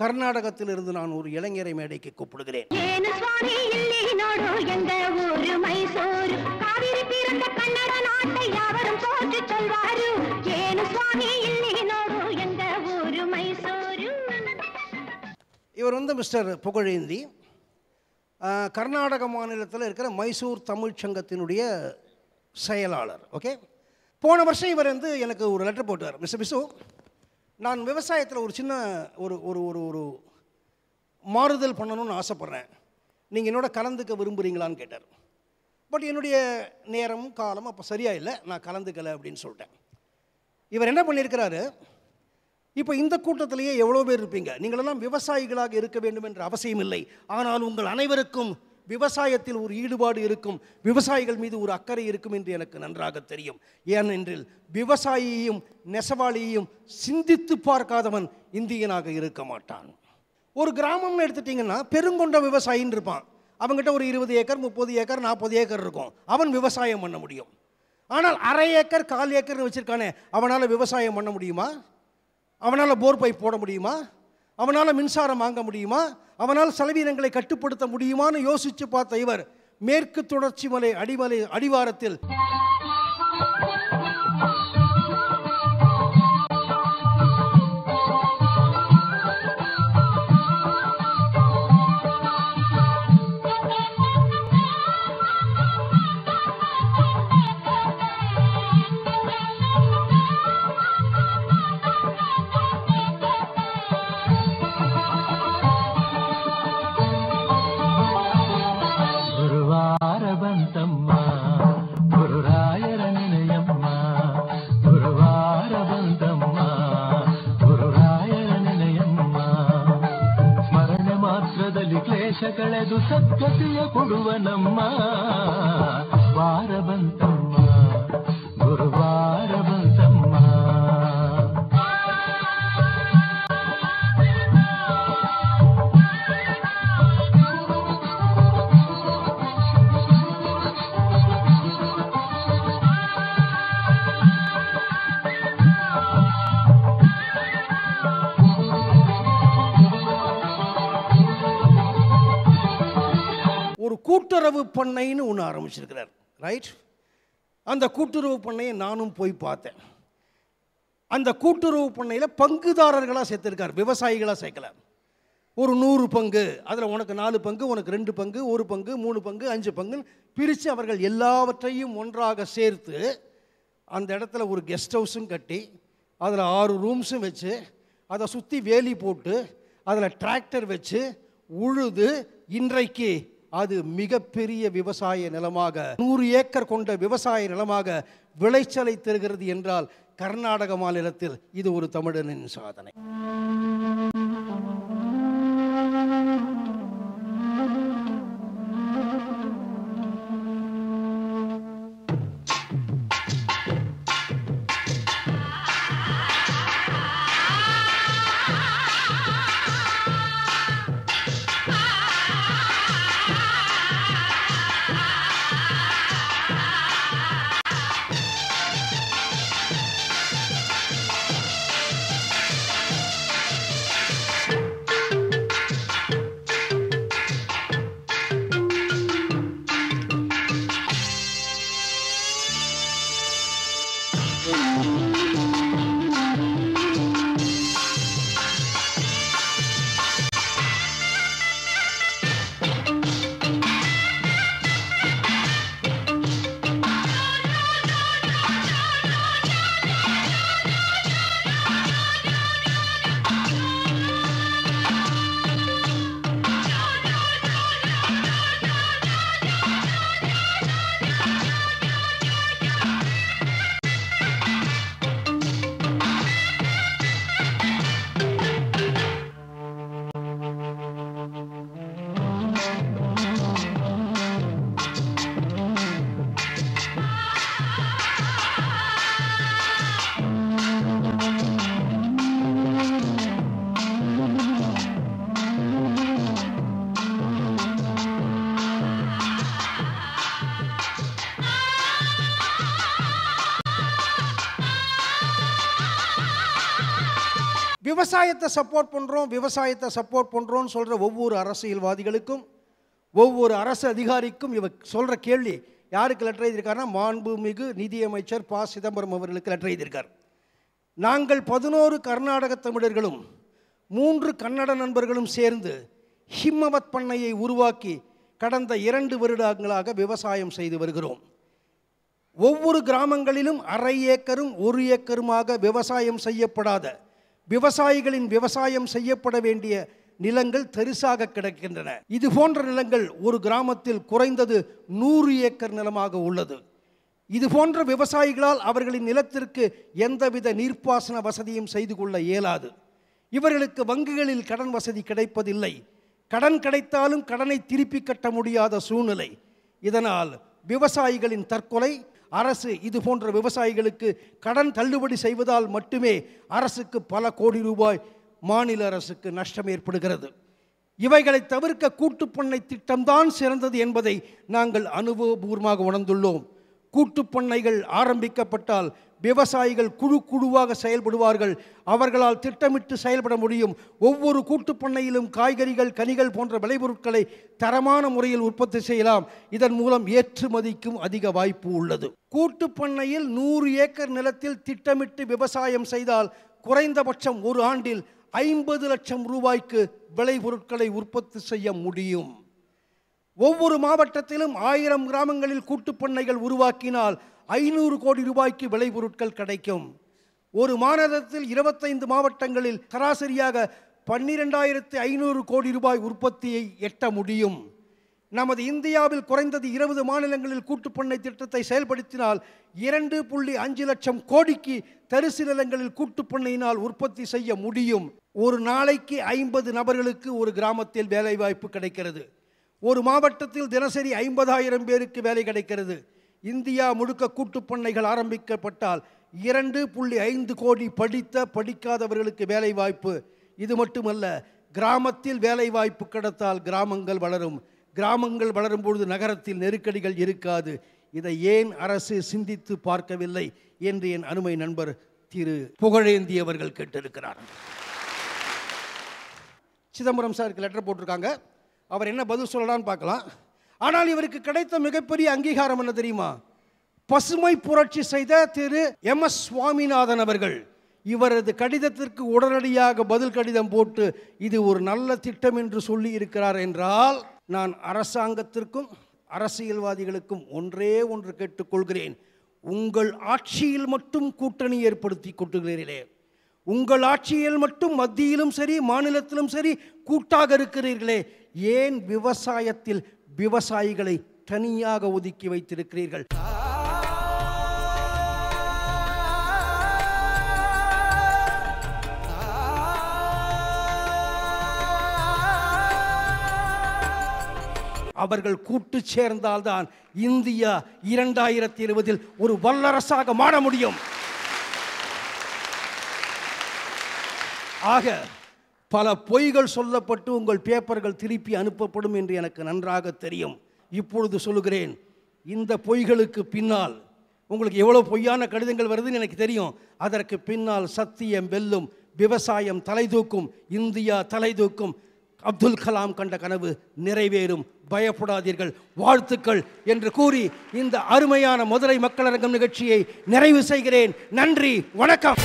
கர்நாடகத்திலிருந்து நான் ஒரு இளைஞரை மேடைக்கு கூப்பிடுகிறேன். இவர் வந்து மிஸ்டர் புகழேந்தி. கர்நாடக மாநிலத்தில் இருக்கிற மைசூர் தமிழ் சங்கத்தினுடைய செயலாளர். ஓகே? போன வருஷம் இவர் வந்து எனக்கு ஒரு லெட்டர் போட்டார் மிஸ்டர் மிஸ்ஸு நான் விவசாயத்தில் ஒரு சின்ன ஒரு ஒரு ஒரு ஒரு மாறுதல் பண்ணணும்னு ஆசைப்பட்றேன். நீங்கள் என்னோட கலந்துக்க விரும்புகிறீங்களான்னு கேட்டார். பட் என்னுடைய நேரம் காலம் அப்போ சரியாக இல்லை. நான் கலந்துக்கலை அப்படின்னு சொல்லிட்டேன். இவர் என்ன பண்ணியிருக்கிறாரு? இப்போ இந்த கூட்டத்திலேயே எவ்வளோ பேர் இருப்பீங்க? நீங்களெல்லாம் விவசாயிகளாக இருக்க வேண்டும் என்ற அவசியம் இல்லை. ஆனால் உங்கள் அனைவருக்கும் விவசாயத்தில் ஒரு ஈடுபாடு இருக்கும் விவசாயிகள் மீது ஒரு அக்கறை இருக்கும் என்று எனக்கு நன்றாக தெரியும். ஏனென்றில் விவசாயியையும் நெசவாளியையும் சிந்தித்து பார்க்காதவன் இந்தியனாக இருக்க மாட்டான். ஒரு கிராமம்னு எடுத்துட்டிங்கன்னா பெருங்கொண்ட விவசாயின்னு இருப்பான். அவங்ககிட்ட ஒரு இருபது ஏக்கர் முப்பது ஏக்கர் நாற்பது ஏக்கர் இருக்கும். அவன் விவசாயம் பண்ண முடியும். ஆனால் அரை ஏக்கர் கால் ஏக்கர்னு வச்சுருக்கானே அவனால் விவசாயம் பண்ண முடியுமா? அவனால் போர் பைப் போட முடியுமா? அவனால் மின்சாரம் வாங்க முடியுமா? அவனால் செலவினங்களை கட்டுப்படுத்த முடியுமான்னு யோசித்து பார்த்த இவர் மேற்கு தொடர்ச்சி மலை அடிமலை அடிவாரத்தில் ಬಂತಮ್ಮ ಗುರುರಾಯರ ನೆನೆಯಮ್ಮ ಗುರುವಾರ ಬಂದಮ್ಮ ಗುರುರಾಯರ ನೆನೆಯಮ್ಮ. ಸ್ಮರಣೆ ಮಾತ್ರದಲ್ಲಿ ಕ್ಲೇಶ ಕಳೆದು ಸದ್ಗತಿಯ ವಾರ ಬಂತಮ್ಮ. கூட்டுறவு பண்ணைன்னு ஒன்று ஆரம்பிச்சிருக்கிறார். ரைட் அந்த கூட்டுறவு பண்ணையை நானும் போய் பார்த்தேன். அந்த கூட்டுறவு பண்ணையில் பங்குதாரர்களாக சேர்த்துருக்கார் விவசாயிகளாக சேர்க்கல. ஒரு நூறு பங்கு அதில் உனக்கு நாலு பங்கு உனக்கு ரெண்டு பங்கு ஒரு பங்கு மூணு பங்கு அஞ்சு பங்குன்னு பிரித்து அவர்கள் எல்லாவற்றையும் ஒன்றாக சேர்த்து அந்த இடத்துல ஒரு கெஸ்ட் ஹவுஸும் கட்டி அதில் ஆறு ரூம்ஸும் வச்சு அதை சுற்றி வேலி போட்டு அதில் டிராக்டர் வச்சு உழுது இன்றைக்கு அது மிகப்பெரிய விவசாய நிலமாக நூறு ஏக்கர் கொண்ட விவசாய நிலமாக விளைச்சலை தருகிறது என்றால் கர்நாடக மாநிலத்தில் இது ஒரு தமிழனின் சாதனை. விவசாயத்தை சப்போர்ட் பண்ணுறோம் விவசாயத்தை சப்போர்ட் பண்ணுறோம்னு சொல்கிற ஒவ்வொரு அரசியல்வாதிகளுக்கும் ஒவ்வொரு அரசு அதிகாரிக்கும் இவ சொல்கிற கேள்வி யாருக்கு லெட்டர் எழுதியிருக்காருன்னா மாண்புமிகு நிதியமைச்சர் ப. சிதம்பரம் அவர்களுக்கு லெட்டர் எழுதியிருக்கார். நாங்கள் பதினோரு கர்நாடக தமிழர்களும் மூன்று கன்னட நண்பர்களும் சேர்ந்து ஹிம்மவத் பண்ணையை உருவாக்கி கடந்த இரண்டு வருடங்களாக விவசாயம் செய்து வருகிறோம். ஒவ்வொரு கிராமங்களிலும் அரை ஏக்கரும் ஒரு ஏக்கருமாக விவசாயம் செய்யப்படாத விவசாயிகளின் விவசாயம் செய்யப்பட வேண்டிய நிலங்கள் தரிசாக கிடக்கின்றன. இது போன்ற நிலங்கள் ஒரு கிராமத்தில் குறைந்தது நூறு ஏக்கர் நிலமாக உள்ளது. இது போன்ற விவசாயிகளால் அவர்களின் நிலத்திற்கு எந்தவித நீர்ப்பாசன வசதியும் செய்து கொள்ள இயலாது. இவர்களுக்கு வங்கிகளில் கடன் வசதி கிடைப்பதில்லை. கடன் கிடைத்தாலும் கடனை திருப்பி கட்ட முடியாத சூழ்நிலை. இதனால் விவசாயிகளின் தற்கொலை அரசு இது போன்ற விவசாயிகளுக்கு கடன் தள்ளுபடி செய்வதால் மட்டுமே அரசுக்கு பல கோடி ரூபாய் மாநில அரசுக்கு நஷ்டம் ஏற்படுகிறது. இவைகளை தவிர்க்க கூட்டுப்பண்ணை திட்டம்தான் சிறந்தது என்பதை நாங்கள் அனுபவபூர்வமாக உணர்ந்துள்ளோம். கூட்டுப்பண்ணைகள் ஆரம்பிக்கப்பட்டால் விவசாயிகள் குழு குழுவாக செயல்படுவார்கள். அவர்களால் திட்டமிட்டு செயல்பட முடியும். ஒவ்வொரு கூட்டுப்பண்ணையிலும் காய்கறிகள் கனிகள் போன்ற விளைபொருட்களை தரமான முறையில் உற்பத்தி செய்யலாம். இதன் மூலம் ஏற்றுமதிக்கும் அதிக வாய்ப்பு உள்ளது. கூட்டுப்பண்ணையில் நூறு ஏக்கர் நிலத்தில் திட்டமிட்டு விவசாயம் செய்தால் குறைந்தபட்சம் ஒரு ஆண்டில் ஐம்பது லட்சம் ரூபாய்க்கு விளைபொருட்களை உற்பத்தி செய்ய முடியும். ஒவ்வொரு மாவட்டத்திலும் ஆயிரம் கிராமங்களில் கூட்டுப்பண்ணைகள் உருவாக்கினால் ஐநூறு கோடி ரூபாய்க்கு விளைபொருட்கள் கிடைக்கும். ஒரு மாநிலத்தில் இருபத்தைந்து மாவட்டங்களில் சராசரியாக பன்னிரெண்டாயிரத்து ஐநூறு கோடி ரூபாய் உற்பத்தியை எட்ட முடியும். நமது இந்தியாவில் குறைந்தது இருபது மாநிலங்களில் கூட்டுப்பண்ணை திட்டத்தை செயல்படுத்தினால் இரண்டு புள்ளி அஞ்சு லட்சம் கோடிக்கு தரிசு நிலங்களில் கூட்டுப்பண்ணையினால் உற்பத்தி செய்ய முடியும். ஒரு நாளைக்கு ஐம்பது நபர்களுக்கு ஒரு கிராமத்தில் வேலைவாய்ப்பு கிடைக்கிறது. ஒரு மாவட்டத்தில் தினசரி ஐம்பதாயிரம் பேருக்கு வேலை கிடைக்கிறது. இந்தியா முழுக்க கூட்டுப்பண்ணைகள் ஆரம்பிக்கப்பட்டால் இரண்டு புள்ளி ஐந்து கோடி படித்த படிக்காதவர்களுக்கு வேலை வாய்ப்பு இது மட்டுமல்ல கிராமத்தில் வேலை வாய்ப்பு கிடைத்தால் கிராமங்கள் வளரும். கிராமங்கள் வளரும் பொழுது நகரத்தில் நெருக்கடிகள் இருக்காது. இதை ஏன் அரசு சிந்தித்து பார்க்கவில்லை என்று என் அருமை நண்பர் திரு புகழேந்தி அவர்கள் கேட்டிருக்கிறார். சிதம்பரம் சாருக்கு லெட்டர் போட்டிருக்காங்க. அவர் என்ன பதில் சொல்லலாம்னு பார்க்கலாம். ஆனால் இவருக்கு கிடைத்த மிகப்பெரிய அங்கீகாரம் என்ன தெரியுமா? பசுமை புரட்சி செய்த திரு எம். எஸ். சுவாமிநாதன் அவர்கள் இவரது கடிதத்திற்கு உடனடியாக பதில் கடிதம் போட்டு இது ஒரு நல்ல திட்டம் என்று சொல்லி இருக்கிறார் என்றால் நான் அரசாங்கத்திற்கும் அரசியல்வாதிகளுக்கும் ஒன்றே ஒன்று கேட்டுக்கொள்கிறேன். உங்கள் ஆட்சியில் மட்டும் கூட்டணி ஏற்படுத்தி கொட்டுகிறீர்களே. உங்கள் ஆட்சியில் மட்டும் மத்தியிலும் சரி மாநிலத்திலும் சரி கூட்டாக இருக்கிறீர்களே. ஏன் விவசாயத்தில் விவசாயிகளை தனியாக ஒதுக்கி வைத்திருக்கிறீர்கள்? அவர்கள் கூட்டு சேர்ந்தால்தான் இந்தியா இரண்டாயிரத்தி இருபதில் ஒரு வல்லரசாக மாற முடியும். ஆக பல பொய்கள் சொல்லப்பட்டு உங்கள் பேப்பர்கள் திருப்பி அனுப்பப்படும் என்று எனக்கு நன்றாக தெரியும். இப்பொழுது சொல்லுகிறேன் இந்த பொய்களுக்கு பின்னால் உங்களுக்கு எவ்வளோ பொய்யான கடிதங்கள் வருதுன்னு எனக்கு தெரியும். அதற்கு பின்னால் சத்தியம் வெல்லும் விவசாயம் தலைதூக்கும் இந்தியா தலை தூக்கும் அப்துல் கலாம் கண்ட கனவு நிறைவேறும். பயப்படாதீர்கள் வாழ்த்துக்கள் என்று கூறி இந்த அருமையான மதுரை மக்களரங்கம் நிகழ்ச்சியை நிறைவு செய்கிறேன். நன்றி வணக்கம்.